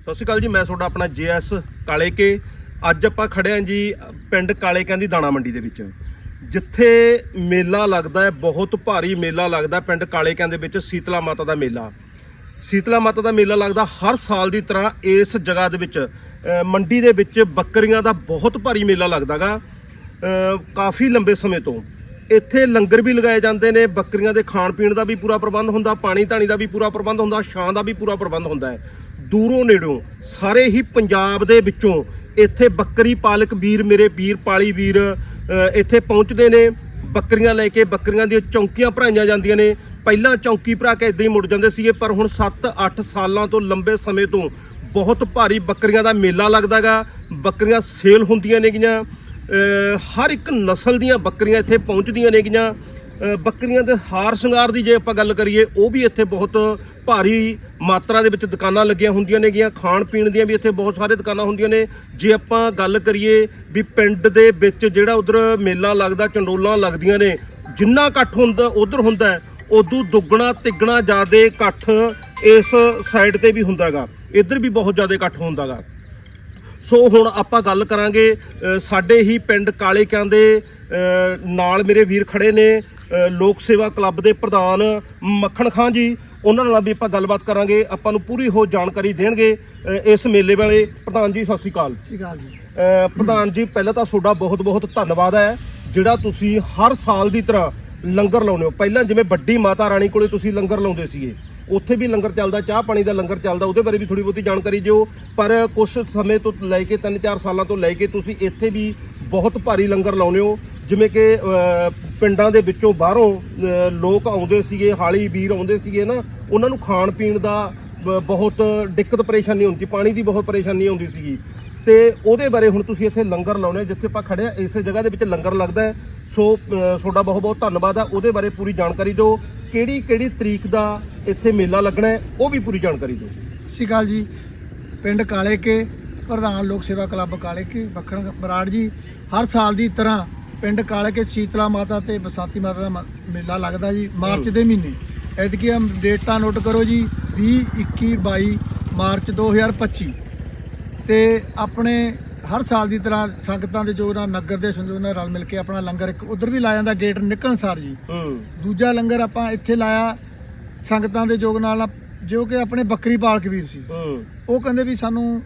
ਸਤਿ ਸ਼੍ਰੀ ਅਕਾਲ ਜੀ, ਮੈਂ ਤੁਹਾਡਾ ਆਪਣਾ ਜੇਐਸ ਕਾਲੇਕੇ। ਅੱਜ ਆਪਾਂ ਖੜੇ ਆਂ ਜੀ ਪਿੰਡ ਕਾਲੇਕਿਆਂ ਦੀ ਦਾਣਾ ਮੰਡੀ ਦੇ ਵਿੱਚ। ਜਿੱਥੇ ਮੇਲਾ ਲੱਗਦਾ ਹੈ, ਬਹੁਤ ਭਾਰੀ ਮੇਲਾ ਲੱਗਦਾ ਹੈ ਪਿੰਡ ਕਾਲੇਕਿਆਂ ਦੇ ਵਿੱਚ, ਸੀਤਲਾ ਮਾਤਾ ਦਾ ਮੇਲਾ। ਸੀਤਲਾ ਮਾਤਾ ਦਾ ਮੇਲਾ ਲੱਗਦਾ ਹਰ ਸਾਲ ਦੀ ਤਰ੍ਹਾਂ ਇਸ ਜਗ੍ਹਾ ਦੇ ਵਿੱਚ। ਮੰਡੀ ਦੇ ਵਿੱਚ ਬੱਕਰੀਆਂ ਦਾ ਬਹੁਤ ਭਾਰੀ ਮੇਲਾ ਲੱਗਦਾਗਾ। ਕਾਫੀ ਲੰਬੇ ਸਮੇਂ ਤੋਂ। ਇੱਥੇ ਲੰਗਰ ਵੀ ਲਗਾਏ ਜਾਂਦੇ ਨੇ, ਬੱਕਰੀਆਂ ਦੇ ਖਾਣ ਪੀਣ ਦਾ ਵੀ ਪੂਰਾ ਪ੍ਰਬੰਧ ਹੁੰਦਾ ਪਾਣੀ ਧਾਣੀ ਦਾ ਵੀ ਪੂਰਾ ਪ੍ਰਬੰਧ ਹੁੰਦਾ, ਛਾਂ ਦਾ ਵੀ ਪੂਰਾ ਪ੍ਰਬੰਧ ਹੁੰਦਾ ਹੈ। ਦੂਰੋਂ ਨੇੜੋਂ ਸਾਰੇ ਹੀ ਪੰਜਾਬ ਦੇ ਵਿੱਚੋਂ ਇੱਥੇ ਬੱਕਰੀ ਪਾਲਕ ਵੀਰ ਮੇਰੇ ਵੀਰ ਪਾਲੀ ਵੀਰ ਇੱਥੇ ਪਹੁੰਚਦੇ ਨੇ। ਬੱਕਰੀਆਂ ਲੈ ਕੇ ਬੱਕਰੀਆਂ ਦੀਆਂ ਚੌਂਕੀਆਂ ਭਰਾਈਆਂ ਜਾਂਦੀਆਂ ਨੇ। ਪਹਿਲਾਂ ਚੌਂਕੀ ਭਰਾ ਕੇ ਇਦਾਂ ਹੀ ਮੁੜ ਜਾਂਦੇ ਸੀਗੇ, ਪਰ ਹੁਣ 7-8 ਸਾਲਾਂ ਤੋਂ ਲੰਬੇ ਸਮੇਂ ਤੋਂ ਬਹੁਤ ਭਾਰੀ ਬੱਕਰੀਆਂ ਦਾ ਮੇਲਾ ਲੱਗਦਾਗਾ। ਬੱਕਰੀਆਂ ਸੇਲ ਹੁੰਦੀਆਂ ਨੇਗੀਆਂ। ਹਰ ਇੱਕ ਨਸਲ ਦੀਆਂ ਬੱਕਰੀਆਂ ਇੱਥੇ ਪਹੁੰਚਦੀਆਂ ਨੇਗੀਆਂ। ਬੱਕਰੀਆਂ ਦੇ ਹਾਰ ਸ਼ਿੰਗਾਰ ਦੀ ਜੇ ਆਪਾਂ ਗੱਲ ਕਰੀਏ, ਉਹ ਵੀ ਇੱਥੇ ਬਹੁਤ ਭਾਰੀ ਮਾਤਰਾ ਦੇ ਵਿੱਚ ਦੁਕਾਨਾਂ ਲੱਗੀਆਂ ਹੁੰਦੀਆਂ ਨੇਗੀਆਂ, ਖਾਣ ਪੀਣ ਦੀਆਂ ਵੀ ਇੱਥੇ ਬਹੁਤ ਸਾਰੇ ਦੁਕਾਨਾਂ ਹੁੰਦੀਆਂ ਨੇ। ਜੇ ਆਪਾਂ ਗੱਲ ਕਰੀਏ ਵੀ ਪਿੰਡ ਦੇ ਵਿੱਚ ਜਿਹੜਾ ਉਧਰ ਮੇਲਾ ਲੱਗਦਾ, ਚੰਡੋਲਾਂ ਲੱਗਦੀਆਂ ਨੇ, ਜਿੰਨਾ ਇਕੱਠ ਹੁੰਦਾ, ਉਧਰ ਹੁੰਦਾ ਉਦੋਂ ਦੁੱਗਣਾ ਤਿੱਗਣਾ ਜ਼ਿਆਦਾ ਇਕੱਠ ਇਸ ਸਾਈਡ ਤੇ ਵੀ ਹੁੰਦਾਗਾ। ਇੱਧਰ ਵੀ ਬਹੁਤ ਜ਼ਿਆਦਾ ਇਕੱਠ ਹੁੰਦਾਗਾ। ਸੋ ਹੁਣ ਆਪਾਂ ਗੱਲ ਕਰਾਂਗੇ ਸਾਡੇ ਹੀ ਪਿੰਡ ਕਾਲੇਕਿਆਂ ਦੇ ਅ, ਨਾਲ ਮੇਰੇ ਵੀਰ ਖੜੇ ਨੇ ਲੋਕ ਸੇਵਾ ਕਲੱਬ ਦੇ ਪ੍ਰਧਾਨ ਮੱਖਣ ਖਾਨ ਜੀ। ਉਹਨਾਂ ਨਾਲ ਵੀ ਆਪਾਂ ਗੱਲਬਾਤ ਕਰਾਂਗੇ ਆਪਾਂ ਨੂੰ ਪੂਰੀ ਹੋ ਜਾਣਕਾਰੀ ਦੇਣਗੇ ਇਸ ਮੇਲੇ ਵਾਲੇ ਪ੍ਰਧਾਨ ਜੀ ਸਤਿ ਸ਼੍ਰੀ ਅਕਾਲ। ਸਤਿ ਸ਼੍ਰੀ ਅਕਾਲ ਜੀ। ਪ੍ਰਧਾਨ ਜੀ ਪਹਿਲਾਂ ਤਾਂ ਤੁਹਾਡਾ ਬਹੁਤ-ਬਹੁਤ ਧੰਨਵਾਦ ਹੈ ਜਿਹੜਾ ਤੁਸੀਂ ਹਰ ਸਾਲ ਦੀ ਤਰ੍ਹਾਂ ਲੰਗਰ ਲਾਉਂਦੇ ਹੋ। ਪਹਿਲਾਂ ਜਿਵੇਂ ਵੱਡੀ ਮਾਤਾ ਰਾਣੀ ਕੋਲੇ ਤੁਸੀਂ ਲੰਗਰ ਲਾਉਂਦੇ ਸੀਗੇ ਉੱਥੇ ਵੀ ਲੰਗਰ ਚੱਲਦਾ, ਚਾਹ ਪਾਣੀ ਦਾ ਲੰਗਰ ਚੱਲਦਾ, ਉਹਦੇ ਬਾਰੇ ਵੀ ਥੋੜੀ ਬਹੁਤੀ ਜਾਣਕਾਰੀ ਦਿਓ। ਪਰ ਕੁਝ ਸਮੇਂ ਤੋਂ ਲੈ ਕੇ 3-4 ਸਾਲਾਂ ਤੋਂ ਲੈ ਕੇ ਤੁਸੀਂ ਇੱਥੇ ਵੀ ਬਹੁਤ ਭਾਰੀ ਲੰਗਰ ਲਾਉਂਦੇ ਹੋ। ਜਿਵੇਂ ਕਿ ਪਿੰਡਾਂ ਦੇ ਵਿੱਚੋਂ ਬਾਹਰੋਂ ਲੋਕ ਆਉਂਦੇ ਸੀਗੇ, ਹਾਲੀ ਵੀਰ ਆਉਂਦੇ ਸੀਗੇ ਨਾ, ਉਹਨਾਂ ਨੂੰ ਖਾਣ ਪੀਣ ਦਾ ਬ- ਬਹੁਤ ਦਿੱਕਤ ਪਰੇਸ਼ਾਨੀ ਹੁੰਦੀ, ਪਾਣੀ ਦੀ ਬਹੁਤ ਪਰੇਸ਼ਾਨੀ ਆਉਂਦੀ ਸੀਗੀ। ਤੇ ਉਹਦੇ ਬਾਰੇ ਹੁਣ ਤੁਸੀਂ ਇੱਥੇ ਲੰਗਰ ਲਾਉਣੇ ਜਿੱਥੇ ਆਪਾਂ ਖੜੇ ਆ ਇਸੇ ਜਗ੍ਹਾ ਦੇ ਵਿੱਚ ਲੰਗਰ ਲੱਗਦਾ ਹੈ। ਸੋ ਤੁਹਾਡਾ ਬਹੁਤ ਬਹੁਤ ਧੰਨਵਾਦ ਆ ਉਹਦੇ ਬਾਰੇ ਪੂਰੀ ਜਾਣਕਾਰੀ ਦਿਓ। ਕਿਹੜੀ ਕਿਹੜੀ ਤਰੀਕ ਦਾ ਇੱਥੇ ਮੇਲਾ ਲੱਗਣਾ ਹੈ, ਉਹ ਵੀ ਪੂਰੀ ਜਾਣਕਾਰੀ ਦਿਓ। ਸਤਿ ਸ਼੍ਰੀ ਅਕਾਲ ਜੀ। ਪਿੰਡ ਕਾਲੇ ਕੇ ਪ੍ਰਧਾਨ ਲੋਕ ਸੇਵਾ ਕਲੱਬ ਕਾਲੇ ਕੇ ਬੱਖਣ ਬਰਾੜ ਜੀ। ਹਰ ਸਾਲ ਦੀ ਤਰ੍ਹਾਂ ਪਿੰਡ ਕਾਲੇ ਕੇ ਸ਼ੀਤਲਾ ਮਾਤਾ ਤੇ ਬਸਾਤੀ ਮਾਤਾ ਦਾ ਮ- ਮੇਲਾ ਲੱਗਦਾ ਜੀ, ਮਾਰਚ ਦੇ ਮਹੀਨੇ। ਐਤਕੀ ਡੇਟਾਂ ਨੋਟ ਕਰੋ ਜੀ 20 21 22 ਮਾਰਚ 2025 ਤੇ ਆਪਣੇ ਹਰ ਸਾਲ ਦੀ ਤਰ੍ਹਾਂ ਸੰਗਤਾਂ ਦੇ ਜੋ ਨਾਲ ਨਗਰ ਦੇ ਸੰਯੋਗ ਨਾਲ ਰਲ ਮਿਲ ਕੇ ਆਪਣਾ ਲੰਗਰ ਇੱਕ ਉਧਰ ਵੀ ਲਾਇਆ ਜਾਂਦਾ ਗੇਟ ਨਿਕਲਣ ਸਾਰ ਜੀ। ਹੂੰ। ਦੂਜਾ ਲੰਗਰ ਆਪਾਂ ਇੱਥੇ ਲਾਇਆ ਸੰਗਤਾਂ ਦੇ ਯੋਗ ਨਾਲ ਜੋ ਕਿ ਆਪਣੇ ਬੱਕਰੀ ਪਾਲਕ ਵੀਰ ਸੀ। ਹੂੰ। ਉਹ ਕਹਿੰਦੇ ਵੀ ਸਾਨੂੰ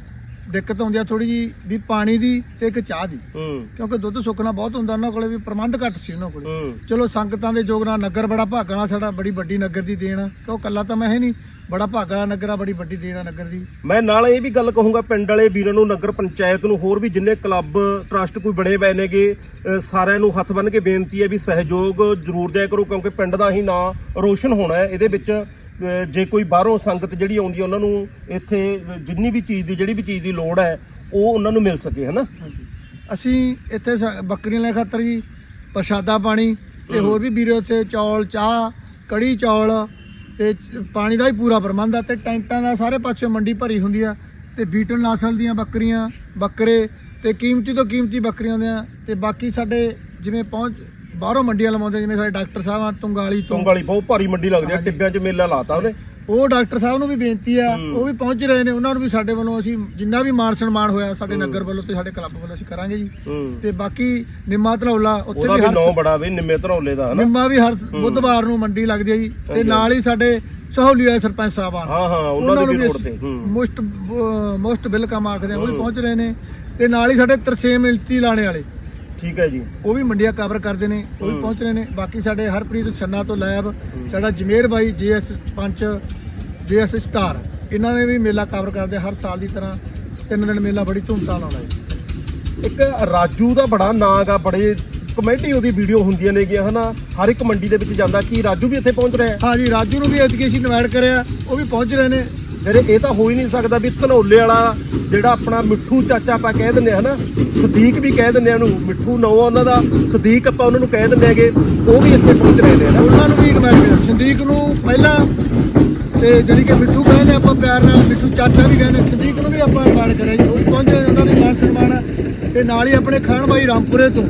ਦਿੱਕਤ ਆਉਂਦੀ ਆ ਥੋੜੀ ਜੀ ਵੀ ਪਾਣੀ ਦੀ ਤੇ ਇੱਕ ਚਾਹ ਦੀ। ਹੂੰ। ਕਿਉਂਕਿ ਦੁੱਧ ਸੁੱਕਣਾ ਬਹੁਤ ਹੁੰਦਾ ਉਹਨਾਂ ਕੋਲੇ ਵੀ ਪ੍ਰਬੰਧ ਘੱਟ ਸੀ ਉਹਨਾਂ ਕੋਲੇ। ਚਲੋ ਸੰਗਤਾਂ ਦੇ ਯੋਗ ਨਾਲ ਨਗਰ ਬੜਾ ਭਾਗਣਾ ਸਾਡਾ ਬੜੀ ਵੱਡੀ ਨਗਰ ਦੀ ਦੇਣ ਆ ਕਿਉਂ ਕੱਲਾ ਤਾਂ ਮੈਂ ਹੈ ਨਹੀਂ। ਬੜਾ ਭਾਗਣਾ ਨਗਰ ਆ ਬੜੀ ਵੱਡੀ ਦੇਣ ਨਗਰ ਦੀ। ਮੈਂ ਨਾਲ ਇਹ ਵੀ ਗੱਲ ਕਹੂੰਗਾ ਪਿੰਡ ਵਾਲੇ ਵੀਰਾਂ ਨੂੰ ਨਗਰ ਪੰਚਾਇਤ ਨੂੰ ਹੋਰ ਵੀ ਜਿੰਨੇ ਕਲੱਬ ਟਰਸਟ ਕੋਈ ਬਣੇ ਪਏ ਨੇਗੇ ਅ, ਸਾਰਿਆਂ ਨੂੰ ਹੱਥ ਬੰਨ੍ਹ ਕੇ ਬੇਨਤੀ ਹੈ ਵੀ ਸਹਿਯੋਗ ਜ਼ਰੂਰ ਦਿਆ ਕਰੋ ਕਿਉਂਕਿ ਪਿੰਡ ਦਾ ਹੀ ਨਾਂ ਰੋਸ਼ਨ ਹੋਣਾ ਹੈ। ਇਹਦੇ ਵਿੱਚ ਅ, ਜੇ ਕੋਈ ਬਾਹਰੋਂ ਸੰਗਤ ਜਿਹੜੀ ਆਉਂਦੀ ਹੈ ਉਹਨਾਂ ਨੂੰ ਇੱਥੇ ਜਿੰਨੀ ਵੀ ਚੀਜ਼ ਦੀ ਜਿਹੜੀ ਵੀ ਚੀਜ਼ ਦੀ ਲੋੜ ਹੈ ਉਹ ਉਹਨਾਂ ਨੂੰ ਮਿਲ ਸਕੇ ਹਨਾ? ਅਸੀਂ ਇੱਥੇ ਸ- ਬੱਕਰੀਆਂ ਲੈ ਖਾਤਰ ਜੀ ਪ੍ਰਸ਼ਾਦਾ ਪਾਣੀ ਤੇ। ਹੋਰ ਵੀ ਵੀਰੇ ਉੱਥੇ ਚੌਲ ਚਾਹ ਕੜੀ ਚੌਲ ਤੇ ਪਾਣੀ ਦਾ ਵੀ ਪੂਰਾ ਪ੍ਰਬੰਧ ਆ ਤੇ ਟੈਂਟਾਂ ਦਾ ਸਾਰੇ ਪਾਸੇ ਮੰਡੀ ਭਰੀ ਹੁੰਦੀ ਆ ਤੇ ਬੀਟਲ ਨਸਲ ਦੀਆਂ ਬੱਕਰੀਆਂ ਬੱਕਰੇ ਤੇ ਕੀਮਤੀ ਤੋਂ ਕੀਮਤੀ ਬੱਕਰੀਆਂ ਹੁੰਦੀਆਂ ਤੇ ਬਾਕੀ ਸਾਡੇ ਜਿਵੇਂ ਪਹੁੰਚ ਬਾਹਰੋਂ ਮੰਡੀਆਂ ਲਵਾਉਂਦੇ ਜਿਵੇਂ ਸਾਡੇ ਡਾਕਟਰ ਸਾਹਿਬ ਆ ਤੁੰਗਾਲੀ ਤੋਂ ਤੁੰਗ ਵਾਲੀ ਬਹੁਤ ਭਾਰੀ ਮੰਡੀ ਲੱਗਦੀ ਹਾਂਜੀ। ਟਿੱਬਿਆਂ 'ਚ ਮੇਲਾ ਲਾਤਾ ਉਹਨੇ ਉਹ ਡਾਕਟਰ ਸਾਹਿਬ ਨੂੰ ਵੀ ਬੇਨਤੀ ਆ। ਉਹ ਵੀ ਪਹੁੰਚ ਰਹੇ ਨੇ ਉਹਨਾਂ ਨੂੰ ਵੀ ਸਾਡੇ ਵੱਲੋਂ ਅਸੀਂ ਜਿੰਨਾ ਵੀ ਮਾਨ ਸਨਮਾਨ ਹੋਇਆ ਸਾਡੇ। ਨਗਰ ਵੱਲੋਂ ਤੇ ਸਾਡੇ ਕਲੱਬ ਵੱਲੋਂ ਅਸੀਂ ਕਰਾਂਗੇ ਜੀ ਤੇ ਬਾਕੀ ਨਿੰਮਾ ਧਰੌਲਾ ਉੱਥੇ ਉਹਦਾ ਵੀ ਹਰ ਨਾਂ ਬੜਾ ਵੀ ਨਿੰਮੇ ਧਰੌਲੇ ਦਾ ਹਨਾ ਨਿੰਮਾ ਵੀ ਹਰ ਬੁੱਧਵਾਰ ਨੂੰ ਮੰਡੀ ਲੱਗਦੀ ਹੈ ਜੀ ਤੇ। ਨਾਲ ਹੀ ਸਾਡੇ ਸਹੌਲੀਆ ਸਰਪੰਚ ਸਾਹਿਬ ਆ ਹਾਂ ਹਾਂ ਉਹਨਾਂ ਦੇ ਵੀ ਮੋਸਟ ਮੋਸਟ ਬਿਲਕਮ ਆਖਦੇ ਆ ਉਹ ਵੀ। ਪਹੁੰਚ ਰਹੇ ਨੇ ਤੇ ਨਾਲ ਹੀ ਸਾਡੇ ਤਰਸੇਮ ਇਲਤੀ ਲਾਣੇ ਵਾਲੇ ਠੀਕ ਹੈ ਜੀ। ਉਹ ਵੀ ਮੰਡੀਆਂ ਕਵਰ ਕਰਦੇ ਨੇ ਉਹ ਵੀ। ਪਹੁੰਚ ਰਹੇ ਨੇ। ਬਾਕੀ ਸਾਡੇ ਹਰਪ੍ਰੀਤ ਛੰਨਾ ਤੋਂ ਲੈਬ ਸਾਡਾ ਜਮੇਰ ਬਾਈ ਜੀਐਸ ਪੰਚ ਜੀਐਸ ਸਟਾਰ ਇਹਨਾਂ ਨੇ ਵੀ ਮੇਲਾ ਕਵਰ ਕਰਦੇ ਹਰ ਸਾਲ ਦੀ ਤਰ੍ਹਾਂ। ਤਿੰਨ ਦਿਨ ਮੇਲਾ ਬੜੀ ਧੂਮਧਾਮ ਨਾਲ ਆਉਂਦਾ ਹੈ ਇੱਕ ਰਾਜੂ ਦਾ ਬੜਾ ਨਾਂ ਗਾ ਬੜੇ ਕਮੇਟੀ ਉਹਦੀ ਵੀਡੀਓ ਹੁੰਦੀਆਂ ਨੇਗੀਆਂ ਹਨਾ? ਹਰ ਇੱਕ ਮੰਡੀ ਦੇ ਵਿੱਚ ਜਾਂਦਾ ਕੀ ਰਾਜੂ ਵੀ ਇੱਥੇ ਪਹੁੰਚ ਰਿਹਾ ਹੈ? ਹਾਂ ਜੀ ਰਾਜੂ ਨੂੰ ਵੀ ਐਜੂਕੇਸ਼ਨ ਇਨਵਾਈਟ ਕਰਿਆ ਉਹ ਵੀ ਪਹੁੰਚ ਰਹੇ ਨੇ। ਫਿਰ ਇਹ ਤਾਂ ਹੋ ਹੀ ਨਹੀਂ ਸਕਦਾ ਵੀ ਧਨੋਲੇ ਵਾਲਾ ਜਿਹੜਾ ਆਪਣਾ ਮਿੱਠੂ ਚਾਚਾ ਆਪਾਂ ਕਹਿ ਦਿੰਦੇ ਆ ਹਨਾ, ਸਦੀਕ ਵੀ ਕਹਿ ਦਿੰਦੇ ਆ ਉਹਨੂੰ, ਮਿੱਠੂ ਨਾਂ ਉਹਨਾਂ ਦਾ, ਸਦੀਕ ਆਪਾਂ ਉਹਨਾਂ ਨੂੰ ਕਹਿ ਦਿੰਦੇ ਹੈਗੇ, ਉਹ ਵੀ ਇੱਥੇ ਪਹੁੰਚ ਰਹੇ ਨੇ ਉਹਨਾਂ ਨੂੰ ਵੀ ਇਨਵਾਈਟ ਕਰਿਆ। ਸੰਦੀਕ ਨੂੰ ਪਹਿਲਾਂ ਤੇ ਜਿਹੜੀ ਕਿ ਮਿੱਠੂ ਕਹਿੰਦੇ ਆਪਾਂ ਪਿਆਰ ਨਾਲ ਮਿੱਠੂ ਚਾਚਾ ਵੀ ਕਹਿੰਦੇ, ਸੰਦੀਕ ਨੂੰ ਵੀ ਆਪਾਂ ਇਨਵਾਈਟ ਕਰਿਆ ਜੀ। ਉਹ ਵੀ ਉਹਨਾਂ ਦੀ ਮਾਨ ਸਨਮਾਨ ਹੈ ਤੇ ਨਾਲ ਹੀ ਆਪਣੇ ਖਾਨ ਬਾਈ ਰਾਮਪੁਰੇ ਤੋਂ।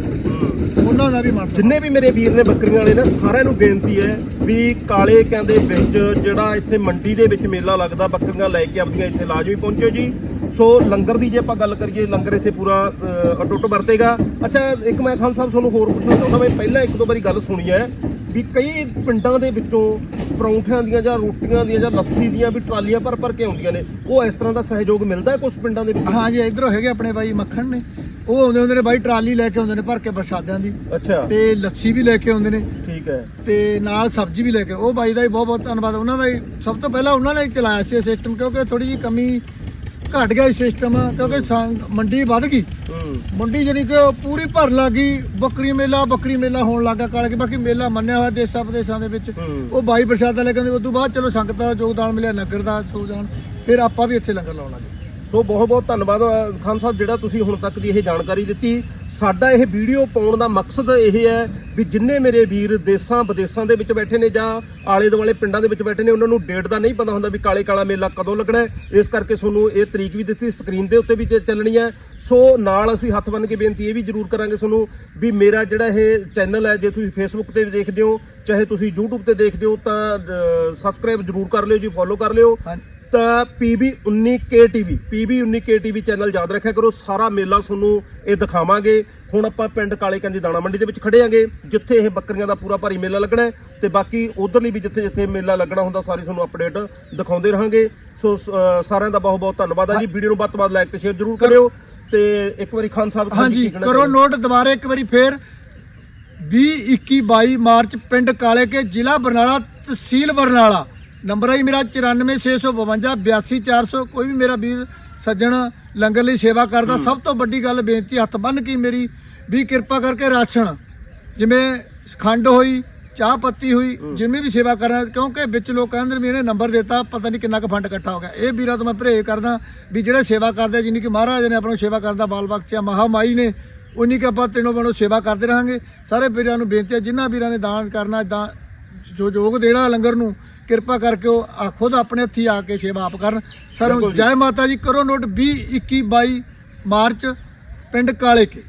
ਉਹਨਾਂ ਦਾ ਵੀ ਮਾਣ ਜਿੰਨੇ ਵੀ ਮੇਰੇ ਵੀਰ ਨੇ ਬੱਕਰੀਆਂ ਵਾਲੇ ਨੇ ਸਾਰਿਆਂ ਨੂੰ ਬੇਨਤੀ ਹੈ ਵੀ ਕਾਲੇ ਕਹਿੰਦੇ ਵਿੱਚ ਜਿਹੜਾ ਇੱਥੇ ਮੰਡੀ ਦੇ ਵਿੱਚ ਮੇਲਾ ਲੱਗਦਾ ਬੱਕਰੀਆਂ ਲੈ ਕੇ ਆਪਣੀਆਂ ਇੱਥੇ ਲਾਜ਼ਮੀ ਪਹੁੰਚੋ ਜੀ। ਸੋ ਲੰਗਰ ਦੀ ਜੇ ਆਪਾਂ ਗੱਲ ਕਰੀਏ ਲੰਗਰ ਇੱਥੇ ਪੂਰਾ ਅ, ਅਟੁੱਟ ਵਰਤੇਗਾ। ਅੱਛਾ ਇੱਕ ਮੈਂ ਖਾਨ ਸਾਹਿਬ ਤੁਹਾਨੂੰ ਹੋਰ ਪੁੱਛਣਾ ਚਾਹੁੰਦਾ ਮੈਂ ਪਹਿਲਾਂ ਇੱਕ ਦੋ ਵਾਰੀ ਗੱਲ ਸੁਣੀ ਹੈ। ਵੀ ਕਈ ਪਿੰਡਾਂ ਦੇ ਵਿੱਚੋਂ ਪਰੌਂਠਿਆਂ ਦੀਆਂ ਜਾਂ ਰੋਟੀਆਂ ਦੀਆਂ ਜਾਂ ਲੱਸੀ ਦੀਆਂ ਵੀ ਟਰਾਲੀਆਂ ਭਰ ਭਰ ਕੇ ਆਉਂਦੀਆਂ ਨੇ। ਉਹ ਇਸ ਤਰ੍ਹਾਂ ਦਾ ਸਹਿਯੋਗ ਮਿਲਦਾ ਹੈ ਕੁਝ ਪਿੰਡਾਂ ਦੇ ਵਿੱਚ? ਹਾਂ ਜੀ ਇਧਰੋਂ ਹੈਗੇ ਆਪਣੇ ਬਾਈ ਮੱਖਣ ਨੇ। ਉਹ ਆਉਂਦੇ ਹੁੰਦੇ ਨੇ ਬਾਈ ਟਰਾਲੀ ਲੈ ਕੇ ਆਉਂਦੇ ਨੇ ਭਰ ਕੇ ਪ੍ਰਸ਼ਾਦਿਆਂ ਦੀ। ਅੱਛਾ। ਤੇ ਲੱਸੀ ਵੀ ਲੈ ਕੇ ਆਉਂਦੇ ਨੇ। ਠੀਕ ਹੈ। ਤੇ ਨਾਲ ਸਬਜ਼ੀ ਵੀ ਲੈ ਕੇ ਉਹ ਬਾਈ ਦਾ ਵੀ ਬਹੁਤ ਬਹੁਤ ਧੰਨਵਾਦ। ਉਹਨਾਂ ਦਾ ਹੀ ਸਭ ਤੋਂ ਪਹਿਲਾਂ ਉਹਨਾਂ ਨੇ ਹੀ ਚਲਾਇਆ ਸੀ ਸਿਸਟਮ ਕਿਉਂਕਿ ਥੋੜੀ ਜੀ ਕਮੀ ਘਟ ਗਿਆ ਸਿਸਟਮ ਕਿਉਂਕਿ ਸੰਗ ਮੰਡੀ ਵੱਧ ਗਈ। ਹੂੰ। ਮੰਡੀ ਜਾਨੀ ਕਿ ਪੂਰੀ ਭਰ ਲੱਗੀ ਬੱਕਰੀ ਮੇਲਾ ਬੱਕਰੀ ਮੇਲਾ ਹੋਣ ਲੱਗਾ ਕਾਲੇ ਕਿ ਬਾਕੀ ਮੇਲਾ ਮੰਨਿਆ ਹੋਇਆ ਦੇਸਾਂ ਪ੍ਰਦੇਸ਼ਾਂ ਦੇ ਵਿੱਚ। ਹੂੰ। ਉਹ ਬਾਈ ਪ੍ਰਸ਼ਾਦਾ ਲੈ ਕੇ ਆਉਂਦੇ ਉਸ ਤੋਂ ਬਾਅਦ ਚਲੋ ਸੰਗਤ ਦਾ ਯੋਗਦਾਨ ਮਿਲਿਆ ਨਗਰ ਦਾ ਯੋਗਦਾਨ ਫਿਰ ਆਪਾਂ ਵੀ ਇੱਥੇ ਲੰਗਰ ਲਾਉਣ ਲੱਗੇ ਸੋ ਬਹੁਤ ਬਹੁਤ ਧੰਨਵਾਦ ਖਾਨ ਸਾਹਿਬ, ਜਿਹੜਾ ਤੁਸੀਂ ਹੁਣ ਤੱਕ ਦੀ ਇਹ ਜਾਣਕਾਰੀ ਦਿੱਤੀ। ਸਾਡਾ ਇਹ ਵੀਡੀਓ ਪਾਉਣ ਦਾ ਮਕਸਦ ਇਹ ਹੈ ਵੀ ਜਿੰਨੇ ਮੇਰੇ ਵੀਰ ਦੇਸਾਂ ਵਿਦੇਸ਼ਾਂ ਦੇ ਵਿੱਚ ਬੈਠੇ ਨੇ ਜਾਂ ਆਲੇ ਦੁਆਲੇ ਪਿੰਡਾਂ ਦੇ ਵਿੱਚ ਬੈਠੇ ਨੇ, ਉਹਨਾਂ ਨੂੰ ਡੇਟ ਦਾ ਨਹੀਂ ਪਤਾ ਹੁੰਦਾ ਵੀ ਕਾਲੇ ਕਾਲਾ ਮੇਲਾ ਕਦੋਂ ਲੱਗਣਾ ਹੈ। ਇਸ ਕਰਕੇ ਤੁਹਾਨੂੰ ਇਹ ਤਰੀਕ ਵੀ ਦਿੱਤੀ, ਸਕਰੀਨ ਦੇ ਉੱਤੇ ਵੀ ਚੱਲਣੀ ਹੈ। ਸੋ ਨਾਲ ਅਸੀਂ ਹੱਥ ਬੰਨ ਕੇ ਬੇਨਤੀ ਇਹ ਵੀ ਜ਼ਰੂਰ ਕਰਾਂਗੇ ਤੁਹਾਨੂੰ ਵੀ ਮੇਰਾ ਜਿਹੜਾ ਇਹ ਚੈਨਲ ਹੈ, ਜੇ ਤੁਸੀਂ ਫੇਸਬੁੱਕ ਤੇ ਦੇਖਦੇ ਹੋ, ਚਾਹੇ ਤੁਸੀਂ YouTube ਤੇ ਦੇਖਦੇ ਹੋ ਤਾਂ ਸਬਸਕ੍ਰਾਈਬ ਜ਼ਰੂਰ ਕਰ ਲਿਓ ਜੀ ਫੋਲੋ ਕਰ ਲਿਓ। ਹਾਂ ਤਾਂ PB 19 KTV PB 19 KTV channel ਯਾਦ ਰੱਖਿਆ ਕਰੋ ਸਾਰਾ ਮੇਲਾ ਤੁਹਾਨੂੰ ਇਹ ਦਿਖਾਵਾਂਗੇ। ਹੁਣ ਆਪਾਂ ਪਿੰਡ ਕਾਲੇ ਕੰਦੀ ਦਾਣਾ ਮੰਡੀ ਦੇ ਵਿੱਚ ਖੜੇ ਆਂਗੇ ਜਿੱਥੇ ਇਹ ਬੱਕਰੀਆਂ ਦਾ ਪੂਰਾ ਭਾਰੀ ਮੇਲਾ ਲੱਗਣਾ ਤੇ ਬਾਕੀ ਉਧਰਲੀ ਵੀ ਜਿੱਥੇ ਜਿੱਥੇ ਮੇਲਾ ਲੱਗਣਾ ਹੁੰਦਾ ਸਾਰੀ ਤੁਹਾਨੂੰ ਅਪਡੇਟ ਦਿਖਾਉਂਦੇ ਰਹਾਂਗੇ। ਸੋ ਸਾਰਿਆਂ ਦਾ ਬਹੁਤ ਬਹੁਤ ਧੰਨਵਾਦ ਹੈ ਜੀ। ਵੀਡੀਓ ਨੂੰ ਵੱਧ ਤੋਂ ਵੱਧ ਲਾਈਕ ਤੇ ਸ਼ੇਅਰ ਜ਼ਰੂਰ ਕਰਿਓ ਤੇ ਇੱਕ ਵਾਰੀ ਖਾਨ ਸਾਹਿਬ ਹਾਂਜੀ ਕਰੋ? ਨੋਟ ਦੁਬਾਰਾ ਇੱਕ ਵਾਰੀ ਫੇਰ। 20 21 22 ਮਾਰਚ ਪਿੰਡ ਕਾਲੇ ਕੇ ਜ਼ਿਲ੍ਹਾ ਬਰਨਾਲਾ ਤਹਿਸੀਲ ਬਰਨਾਲਾ। ਨੰਬਰ ਹੈ ਮੇਰਾ 94652 82400 ਕੋਈ ਵੀ ਮੇਰਾ ਵੀਰ ਸੱਜਣ ਲੰਗਰ ਲਈ ਸੇਵਾ ਕਰਦਾ ਸਭ ਤੋਂ ਵੱਡੀ ਗੱਲ ਬੇਨਤੀ ਹੱਥ ਬੰਨ ਕੇ ਮੇਰੀ ਵੀ ਕਿਰਪਾ ਕਰਕੇ ਰਾਸ਼ਨ ਜਿਵੇਂ ਖੰਡ ਹੋਈ ਚਾਹ ਪੱਤੀ ਹੋਈ ਜਿਵੇਂ ਵੀ ਸੇਵਾ ਕਰਨਾ ਕਿਉਂਕਿ ਵਿੱਚ ਲੋਕ ਕਹਿੰਦੇ ਨੇ ਵੀ ਇਹਨੇ ਨੰਬਰ ਦਿੱਤਾ ਪਤਾ ਨਹੀਂ ਕਿੰਨਾ ਕੁ ਫੰਡ ਇਕੱਠਾ ਹੋ ਗਿਆ। ਇਹ ਵੀਰਾਂ ਤੋਂ ਮੈਂ ਪਰਹੇਜ਼ ਕਰਦਾ ਵੀ ਜਿਹੜੇ ਸੇਵਾ ਕਰਦੇ ਜਿੰਨੀ ਕਿ ਮਹਾਰਾਜ ਨੇ ਆਪਾਂ ਨੂੰ ਸੇਵਾ ਕਰਦਾ ਬਾਲ ਬਖਸ਼ਿਆ ਮਹਾਮਾਈ ਨੇ ਉਨੀ ਕਿ ਆਪਾਂ ਤਿੰਨੋਂ ਬਣੋ ਸੇਵਾ ਕਰਦੇ ਰਹਾਂਗੇ। ਸਾਰੇ ਵੀਰਾਂ ਨੂੰ ਬੇਨਤੀ ਹੈ ਜਿਨ੍ਹਾਂ ਵੀਰਾਂ ਨੇ ਦਾਨ ਕਰਨਾ ਜੋ ਯੋਗ ਦੇਣਾ ਲੰਗਰ ਨੂੰ ਕਿਰਪਾ ਕਰਕੇ ਉਹ ਖੁਦ ਆਪਣੇ ਹੱਥੀ ਆ ਕੇ ਸੇਵਾ ਆਪ ਕਰਨ ਸਰ। ਜੈ ਮਾਤਾ ਜੀ ਕਰੋ ਨੋਟ 20 21 22 ਮਾਰਚ ਪਿੰਡ ਕਾਲੇ ਕੇ